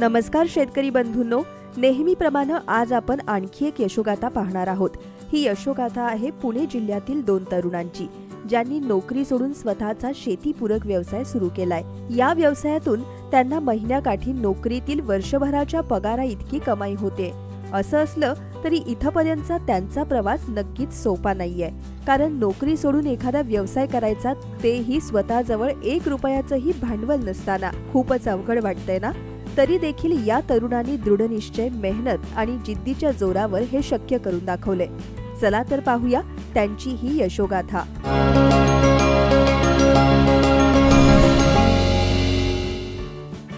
नमस्कार शेतकरी बंधूंनो. नेहमीप्रमाणे आज आपण आणखी एक यशोगाथा पाहणार आहोत. ही यशोगाथा आहे पुणे जिल्ह्यातील दोन तरुणांची ज्यांनी नोकरी सोडून स्वतःचा शेतीपूरक व्यवसाय सुरू केलाय. या व्यवसायातून त्यांना महिन्याकाठी नोकरीतील वर्षभराच्या पगारा इतकी कमाई होते. असं असलं तरी इथंपर्यंतचा त्यांचा प्रवास नक्कीच सोपा नाहीये. कारण नोकरी सोडून एखादा व्यवसाय करायचा तेही स्वतःजवळ एक रुपयाचंही भांडवल नसताना. खूपच अवघड वाटतंय ना? तरी देखील या तरुणांनी दृढनिश्चय मेहनत आणि जिद्दीच्या जोरावर हे शक्य करून दाखवले. चला तर पाहूया त्यांची ही यशोगाथा.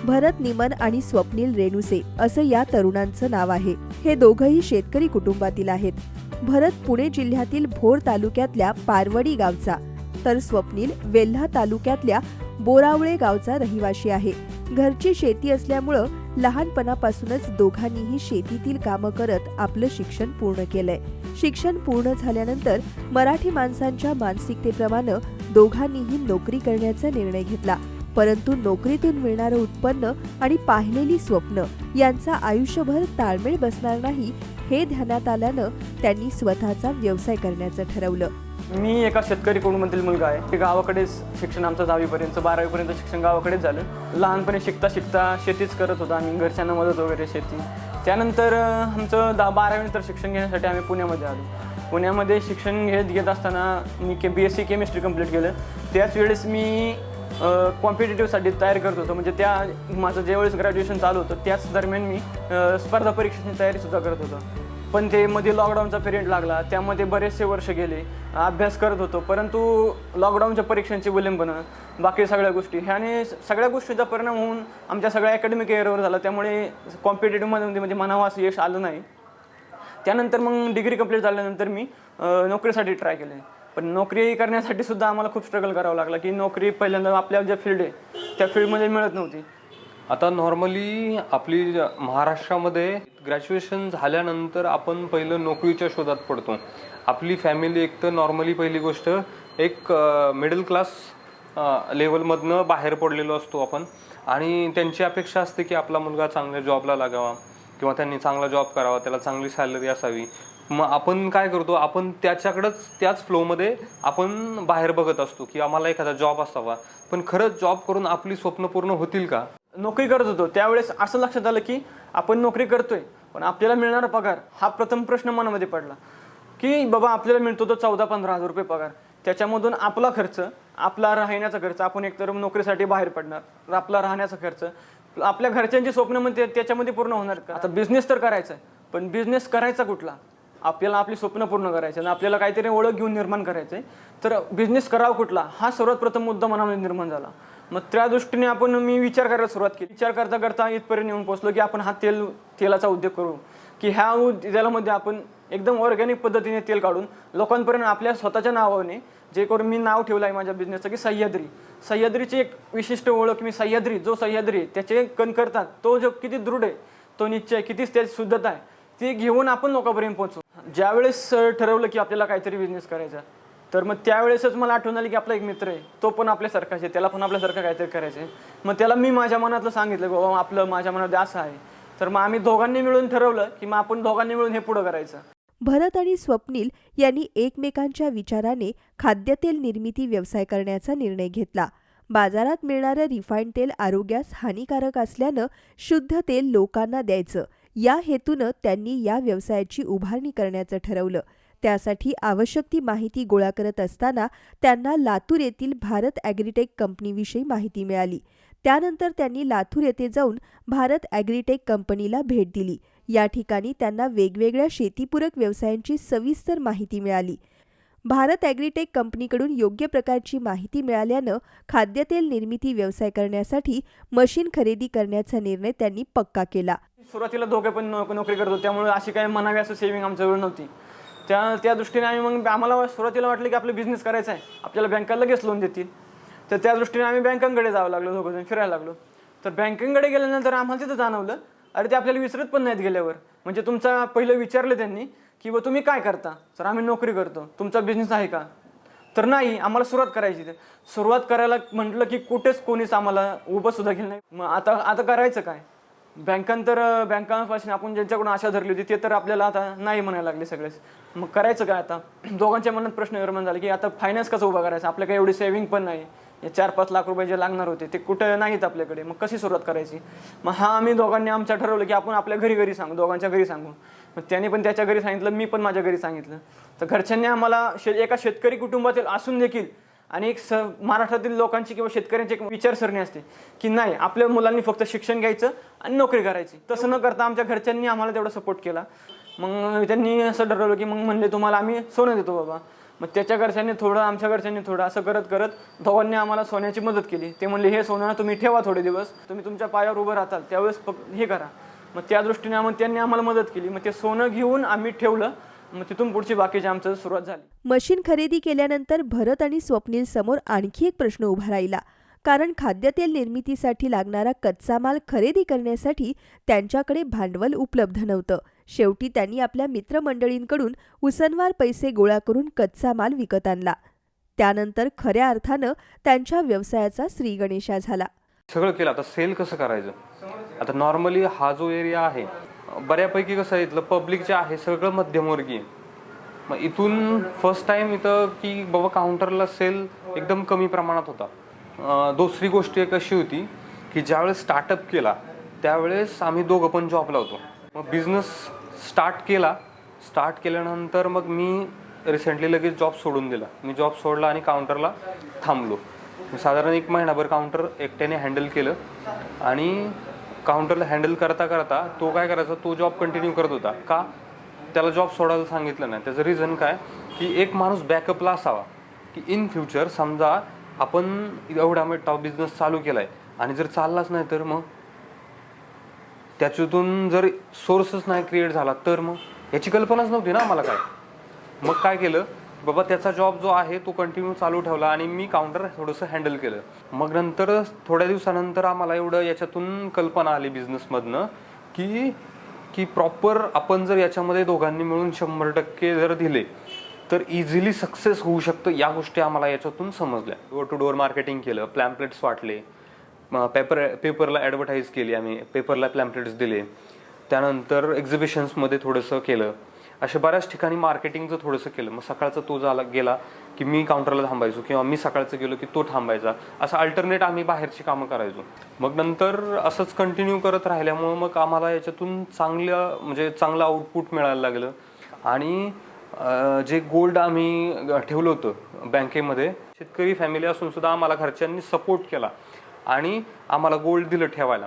भरत निमन आणि स्वप्नील रेणुसे असं या तरुणांचं नाव आहे. हे दोघंही शेतकरी कुटुंबातील आहेत. भरत पुणे जिल्ह्यातील भोर तालुक्यातल्या पारवडी गावचा तर स्वप्नील वेल्हा तालुक्यातल्या बोरावळे गावचा रहिवाशी आहे. घरची शेती असल्यामुळं लहानपणापासूनच दोघांनीही शेतीतील कामं करत आपलं शिक्षण पूर्ण केलंय. शिक्षण पूर्ण झाल्यानंतर मराठी माणसांच्या मानसिकतेप्रमाणे दोघांनीही नोकरी करण्याचा निर्णय घेतला. परंतु नोकरीतून मिळणारं उत्पन्न आणि पाहिलेली स्वप्न यांचा आयुष्यभर ताळमेळ बसणार नाही हे ध्यानात आल्यानं त्यांनी स्वतःचा व्यवसाय करण्याचं ठरवलं. मी एका शेतकरी कुटुंबातील मुलगा आहे. ते गावाकडेच शिक्षण आमचं दहावीपर्यंत बारावीपर्यंत शिक्षण गावाकडेच झालं. लहानपणी शिकता शिकता शेतीच करत होतो आम्ही घरच्यांना मदत वगैरे शेती. त्यानंतर आमचं दहा बारावीनंतर शिक्षण घेण्यासाठी आम्ही पुण्यामध्ये आलो. पुण्यामध्ये शिक्षण घेत घेत असताना मी K B S C chemistry complete केलं. त्याच वेळेस मी कॉम्पिटेटिव्हसाठी तयार करत होतो. म्हणजे त्या माझं ज्यावेळेस ग्रॅज्युएशन चालू होतं त्याच दरम्यान मी स्पर्धा परीक्षेची तयारीसुद्धा करत होतो. पण ते मध्ये लॉकडाऊनचा पिरियड लागला त्यामध्ये बरेचसे वर्ष गेले अभ्यास करत होतो परंतु लॉकडाऊनच्या परीक्षांची विलंबनं बाकी सगळ्या गोष्टी ह्याने सगळ्या गोष्टींचा परिणाम होऊन आमच्या सगळ्या अकॅडमिक एअरवर झाला त्यामुळे कॉम्पिटेटिव्हमध्ये म्हणजे म्हणावं असं यश आलं नाही. त्यानंतर मग डिग्री कंप्लीट झाल्यानंतर मी नोकरीसाठी ट्राय केले. पण नोकरी करण्यासाठी सुद्धा आम्हाला खूप स्ट्रगल करावं लागला की नोकरी पहिल्यांदा आपल्या ज्या फील्ड आहे त्या फील्डमध्ये मिळत नव्हती. आता नॉर्मली आपली महाराष्ट्रामध्ये ग्रॅज्युएशन झाल्यानंतर आपण पहिलं नोकरीच्या शोधात पडतो. आपली फॅमिली एक तर नॉर्मली पहिली गोष्ट एक मिडल क्लास लेवलमधनं बाहेर पडलेलो असतो आपण. आणि त्यांची अपेक्षा असते की आपला मुलगा चांगल्या जॉबला लागावा किंवा त्यांनी चांगला जॉब करावा त्याला चांगली सॅलरी असावी. मग आपण काय करतो आपण त्याच्याकडंच त्याच फ्लोमध्ये आपण बाहेर बघत असतो की आम्हाला एखादा जॉब असावा. पण खरंच जॉब करून आपली स्वप्न पूर्ण होतील का? नोकरी करत होतो. त्यावेळेस असं लक्षात आलं की आपण नोकरी करतोय पण आपल्याला मिळणारा पगार हा प्रथम प्रश्न मनामध्ये पडला. की बाबा आपल्याला मिळतो तो चौदा पंधरा हजार रुपये पगार. त्याच्यामधून आपला खर्च आपला राहण्याचा खर्च आपण एकतर नोकरीसाठी बाहेर पडणार आपला राहण्याचा खर्च आपल्या घरच्यांची स्वप्न म्हणजे त्याच्यामध्ये पूर्ण होणार का? आता बिझनेस तर करायचा आहे पण बिझनेस करायचा कुठला? आपल्याला आपली स्वप्न पूर्ण करायचं आणि आपल्याला काहीतरी ओळख घेऊन निर्माण करायचं आहे तर बिझनेस करावा कुठला? हा सर्वात प्रथम मुद्दा मनामध्ये निर्माण झाला. मग त्या दृष्टीने आपण मी विचार करायला सुरुवात केली. विचार करता करता इथपर्यंत येऊन पोहोचलो की आपण हा तेल तेलाचा उद्योग करू. की ह्या उद्योगामध्ये आपण एकदम ऑर्गॅनिक पद्धतीने तेल काढून लोकांपर्यंत आपल्या स्वतःच्या नावाने जे करून मी नाव ठेवलं आहे माझ्या बिझनेसचं की सह्याद्री. सह्याद्रीची एक विशिष्ट ओळख मी सह्याद्री जो सह्याद्री आहे, त्याचे कण करतात. तो जो किती दृढ आहे तो निश्चय किती त्याची शुद्धता आहे ती घेऊन आपण लोकांपर्यंत पोहोचू. ज्यावेळेस ठरवलं की आपल्याला काहीतरी बिझनेस करायचा तर मग त्यावेळेसच मला आठवण आली की आपला एक मित्र आहे तो पण आपल्यासारखाच आहे त्याला पण आपल्यासारखं काहीतरी करायचं आहे मग त्याला मी माझ्या मनातलं सांगितलं की बाबा आपलं माझ्या मनात असं आहे. तर मग आम्ही दोघांनी मिळून ठरवलं की मग आपण दोघांनी मिळून हे पुढं करायचं. भरत आणि स्वप्नील यांनी एकमेकांच्या विचाराने खाद्यतेल निर्मिती व्यवसाय करण्याचा निर्णय घेतला. बाजारात मिळणारं रिफाईंड तेल आरोग्यास हानिकारक असल्यानं शुद्ध तेल लोकांना द्यायचं. या हेतूनं त्यांनी या व्यवसायाची उभारणी करण्याचं ठरवलं. त्यासाठी आवश्यक ती माहिती गोळा करत असताना त्यांना लातूर येथील भारत ॲग्रीटेक कंपनीविषयी माहिती मिळाली. त्यानंतर त्यांनी लातूर येथे जाऊन भारत ॲग्रीटेक कंपनीला भेट दिली. या ठिकाणी त्यांना वेगवेगळ्या शेतीपूरक व्यवसायांची सविस्तर माहिती मिळाली. भारत ॲग्रीटेक कंपनीकडून योग्य प्रकारची माहिती मिळाल्यानं खाद्यतेल निर्मिती व्यवसाय करण्यासाठी मशीन खरेदी करण्याचा निर्णय त्यांनी पक्का केला. सुरुवातीला दोघे पण नोकरी करतो त्यामुळे अशी काही म्हणावी असं सेव्हिंग आमच्याकडे नव्हती. त्या त्या दृष्टीने आम्ही मग आम्हाला सुरुवातीला वाटलं की आपलं बिझनेस करायचा आहे. आपल्याला बँका लगेच लोन देतील. तर त्या दृष्टीने आम्ही बँकांकडे जावं लागलो दोघं जण फिरायला लागलो. तर बँकेकडे गेल्यानंतर आम्हाला तिथं जाणवलं अरे ते आपल्याला विसरत पण नाहीत गेल्यावर. म्हणजे तुमचा पहिलं विचारलं त्यांनी की व तुम्ही काय करता? तर आम्ही नोकरी करतो. तुमचा बिझनेस आहे का? तर नाही आम्हाला सुरुवात करायची ते सुरुवात करायला म्हटलं की कुठेच कोणीच आम्हाला उभं सुद्धा नाही. मग आता आता करायचं काय? बँकांतर बँकांपासून आपण ज्यांच्याकडून आशा धरली होती ते तर आपल्याला आता नाही म्हणायला लागले सगळेच. मग करायचं काय आता? दोघांच्या मनात प्रश्न निर्माण झाला की आता फायनान्स कसं उभा करायचा? आपल्याकडे एवढी सेव्हिंग पण नाही. हे चार पाच लाख रुपये जे लागणार होते ते कुठं नाहीत आपल्याकडे. मग कशी सुरुवात करायची? मग हा आम्ही दोघांनी आमच्या ठरवलं की आपण आपल्या घरी घरी सांगू दोघांच्या घरी सांगू. मग त्याने पण त्याच्या घरी सांगितलं मी पण माझ्या घरी सांगितलं. तर घरच्यांनी आम्हाला शे एका शेतकरी कुटुंबातील असून देखील आणि एक स महाराष्ट्रातील लोकांची किंवा शेतकऱ्यांची एक विचारसरणी असते की नाही आपल्या मुलांनी फक्त शिक्षण घ्यायचं आणि नोकरी करायची. तसं न करता आमच्या घरच्यांनी आम्हाला तेवढा सपोर्ट केला. मग त्यांनी असं ठरवलं की मग म्हणले तुम्हाला आम्ही सोनं देतो बाबा. मग त्याच्या घरच्यांनी थोडं आमच्या घरच्यांनी थोडं असं करत करत दोघांनी आम्हाला सोन्याची मदत केली. ते म्हणले हे सोनं तुम्ही ठेवा थोडे दिवस. तुम्ही तुमच्या पायावर उभं राहताल. त्यावेळेस फक्त हे करा. मग त्या दृष्टीने आम्हाला त्यांनी आम्हाला मदत केली. मग ते सोनं घेऊन आम्ही ठेवलं. मग तिथून पुढची बाकीची आमचं सुरुवात झाली. मशीन खरेदी केल्यानंतर भरत आणि स्वप्नील समोर आणखी एक प्रश्न उभा राहिला. कारण खाद्यतेल निर्मितीसाठी लागणारा कच्चा माल खरेदी करण्यासाठी त्यांच्याकडे भांडवल उपलब्ध नव्हतं. शेवटी त्यांनी आपल्या मित्रमंडळींकडून उसनवार पैसे गोळा करून कच्चा माल विकत आणला. त्यानंतर खऱ्या अर्थानं त्यांच्या व्यवसायाचा श्रीगणेशा झाला. सगळं केलं. आता सेल कसं करायचं? आता नॉर्मली हा जो एरिया आहे बऱ्यापैकी कसं आहे इथलं पब्लिक जे आहे सगळं मध्यमवर्गीय. मग इथून फर्स्ट टाइम इथं की बाबा काउंटरला सेल एकदम कमी प्रमाणात होता. दुसरी गोष्ट एक अशी होती की ज्यावेळेस स्टार्टअप केला त्यावेळेस आम्ही दोघं पण जॉबला होतो. मग बिझनेस स्टार्ट केला स्टार्ट केल्यानंतर मग मी रिसेंटली लगेच जॉब सोडून दिला. मी जॉब सोडला आणि काउंटरला थांबलो. साधारण एक महिनाभर काउंटर एकट्याने हँडल केलं. आणि काउंटरला हँडल करता करता तो काय करायचा तो जॉब कंटिन्यू करत होता. का? त्याला जॉब सोडायला सांगितलं नाही. त्याचं रिझन काय? की एक माणूस बॅकअपला असावा. की इन फ्युचर समजा आपण एवढा टॉप बिझनेस चालू केला आहे आणि जर चाललाच नाही तर मग? त्याच्यातून जर सोर्सच नाही क्रिएट झाला तर मग? याची कल्पनाच नव्हती ना आम्हाला काय? मग काय केलं? बाबा त्याचा जॉब जो आहे तो कंटिन्यू चालू ठेवला आणि मी काउंटर थोडंसं हँडल केलं. मग नंतर थोड्या दिवसानंतर आम्हाला एवढं याच्यातून कल्पना आली बिझनेसमधनं की की प्रॉपर आपण जर याच्यामध्ये दोघांनी मिळून शंभर टक्के जर दिले तर इझिली सक्सेस होऊ शकतं या गोष्टी आम्हाला याच्यातून समजल्या. डोअर टू डोअर मार्केटिंग केलं प्लॅम्पलेट्स वाटले मग पेपर पेपरला ॲडव्हर्टाईज केली आम्ही पेपरला प्लॅम्पलेट्स दिले. त्यानंतर एक्झिबिशन्समध्ये थोडंसं केलं. अशा बऱ्याच ठिकाणी मार्केटिंगचं थोडंसं केलं. मग सकाळचा तो झाला गेला की मी काउंटरला थांबायचो किंवा मी सकाळचं गेलो की तो थांबायचा. असं अल्टरनेट आम्ही बाहेरची कामं करायचो. मग नंतर असंच कंटिन्यू करत राहिल्यामुळं मग आम्हाला याच्यातून चांगलं म्हणजे चांगलं आउटपुट मिळायला लागलं. आणि जे गोल्ड आम्ही ठेवलं होतं बँकेमध्ये शेतकरी फॅमिली असून सुद्धा आम्हाला घरच्यांनी सपोर्ट केला आणि आम्हाला गोल्ड दिलं ठेवायला.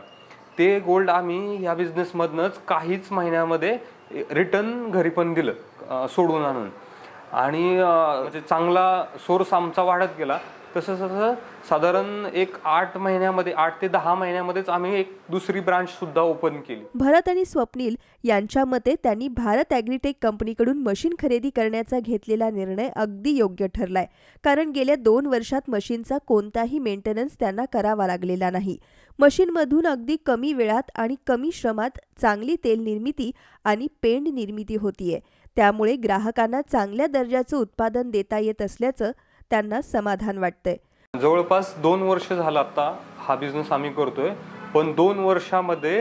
ते गोल्ड आम्ही ह्या बिझनेसमधनंच काहीच महिन्यामध्ये रिटर्न घरी पण दिलं सोडून आणून. आणि म्हणजे चांगला सोर्स आमचा वाढत गेला. तसं तसं साधारण एक आठ महिन्यामध्ये आठ ते दहा महिन्यामध्येच आम्ही एक दुसरी ब्रांच सुद्धा ओपन केली. भरत आणि स्वप्नील यांच्या मते त्यांनी भारत ॲग्रीटेक कंपनीकडून मशीन खरेदी करण्याचा घेतलेला निर्णय अगदी योग्य ठरलाय. कारण गेल्या दोन वर्षात मशीनचा कोणताही मेंटेनन्स त्यांना करावा लागलेला नाही. मशीनमधून अगदी कमी वेळात आणि कमी श्रमात चांगली तेल निर्मिती आणि पेंड निर्मिती होतीये. त्यामुळे ग्राहकांना चांगल्या दर्जाचं उत्पादन देता येत असल्याचं त्यांना समाधान वाटते जवळपास दोन वर्ष झालं आता हा बिझनेस आम्ही करतोय. पण दोन वर्षामध्ये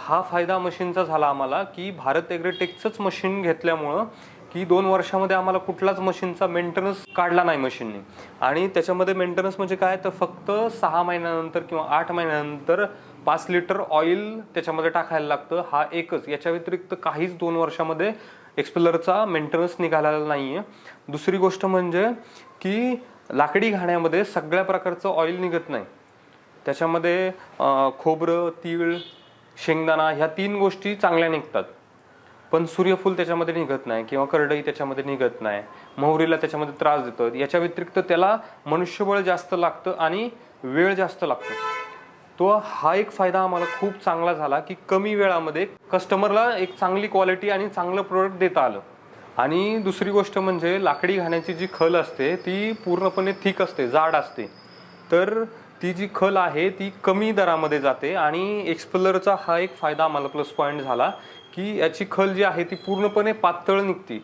हा फायदा मशीनचा झाला आम्हाला की भारत एग्रेटेकचंच मशीन घेतल्यामुळं की दोन वर्षामध्ये आम्हाला कुठलाच मशीनचा मेंटेनन्स काढला नाही मशीनने. आणि त्याच्यामध्ये मेंटेनन्स म्हणजे काय? तर फक्त सहा महिन्यानंतर किंवा आठ महिन्यानंतर पाच लिटर ऑइल त्याच्यामध्ये टाकायला लागतं. हा एकच. याच्या व्यतिरिक्त काहीच दोन वर्षामध्ये एक्सपेलरचा मेंटेनन्स निघालेला नाही आहे दुसरी गोष्ट म्हणजे की लाकडी घाण्यामध्ये सगळ्या प्रकारचं ऑइल निघत नाही. त्याच्यामध्ये खोबरं तीळ शेंगदाणा ह्या तीन गोष्टी चांगल्या निघतात. पण सूर्यफूल त्याच्यामध्ये निघत नाही किंवा करडई त्याच्यामध्ये निघत नाही. मोहरीला त्याच्यामध्ये त्रास देतात याच्या व्यतिरिक्त त्याला मनुष्यबळ जास्त लागतं आणि वेळ जास्त लागतो. तो हा एक फायदा आम्हाला खूप चांगला झाला की कमी वेळामध्ये कस्टमरला एक चांगली क्वालिटी आणि चांगलं प्रोडक्ट देता आलं. आणि दुसरी गोष्ट म्हणजे लाकडी घाण्याची जी खल असते ती पूर्णपणे थिक असते जाड असते. तर ती जी खल आहे ती कमी दरामध्ये जाते आणि एक्सपलरचा हा एक फायदा आम्हाला प्लस पॉईंट झाला की याची खल जी आहे ती पूर्णपणे पातळ निघते.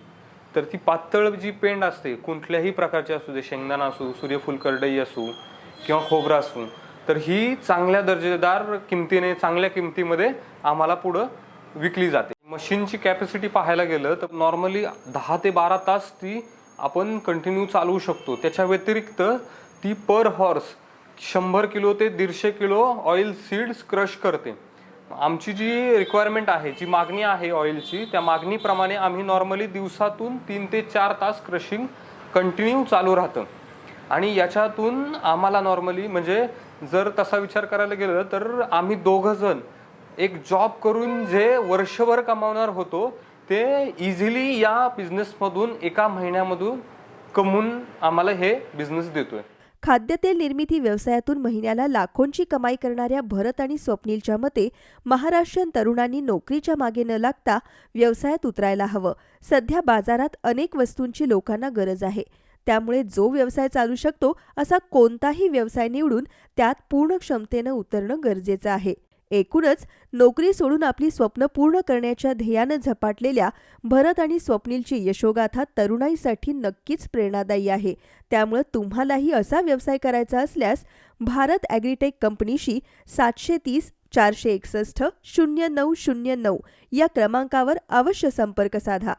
तर ती पातळ जी पेंड असते कुठल्याही प्रकारची असू दे शेंगदाणा असू सूर्यफूल करडई असू किंवा खोबरा असू तर ही चांगल्या दर्जेदार किमतीने चांगल्या किमतीमध्ये आम्हाला पुढं विकली जाते. मशीनची कॅपॅसिटी पाहायला गेलं तर नॉर्मली दहा ते बारा तास ती आपण कंटिन्यू चालवू शकतो. त्याच्या व्यतिरिक्त ती पर हॉर्स शंभर किलो ते दीडशे किलो ऑइल सीड्स क्रश करते. आमची जी रिक्वायरमेंट आहे जी मागणी आहे ऑइलची त्या मागणीप्रमाणे आम्ही नॉर्मली दिवसातून तीन ते चार तास क्रशिंग कंटिन्यू चालू राहतं. आणि याच्यातून आम्हाला नॉर्मली म्हणजे जर तसा विचार करायला गेलं तर आम्ही दोघं जण एक जॉब करून जे वर्षभर कमावणार होतो ते इझिली या बिझनेसमधून एका महिन्यामधून कमवून आम्हाला हे बिझनेस देतोय. खाद्यतेल निर्मिती व्यवसायातून महिन्याला लाखोंची कमाई करणाऱ्या भरत आणि स्वप्नीलच्या मते महाराष्ट्रीयन तरुणांनी नोकरीच्या मागे न लागता व्यवसायात उतरायला हवं. सध्या बाजारात अनेक वस्तूंची लोकांना गरज आहे. त्यामुळे जो व्यवसाय चालू शकतो असा कोणताही व्यवसाय निवडून त्यात पूर्ण क्षमतेनं उतरणं गरजेचं आहे. एकूणच नोकरी सोडून आपली स्वप्न पूर्ण करण्याच्या ध्येयानं झपाटलेल्या भरत आणि स्वप्नीलची यशोगाथा तरुणाईसाठी नक्कीच प्रेरणादायी आहे. त्यामुळे तुम्हालाही असा व्यवसाय करायचा असल्यास भारत ॲग्रीटेक कंपनीशी सातशे तीस चारशे एकसष्ट शून्य नऊ शून्य नऊ या क्रमांकावर अवश्य संपर्क साधा.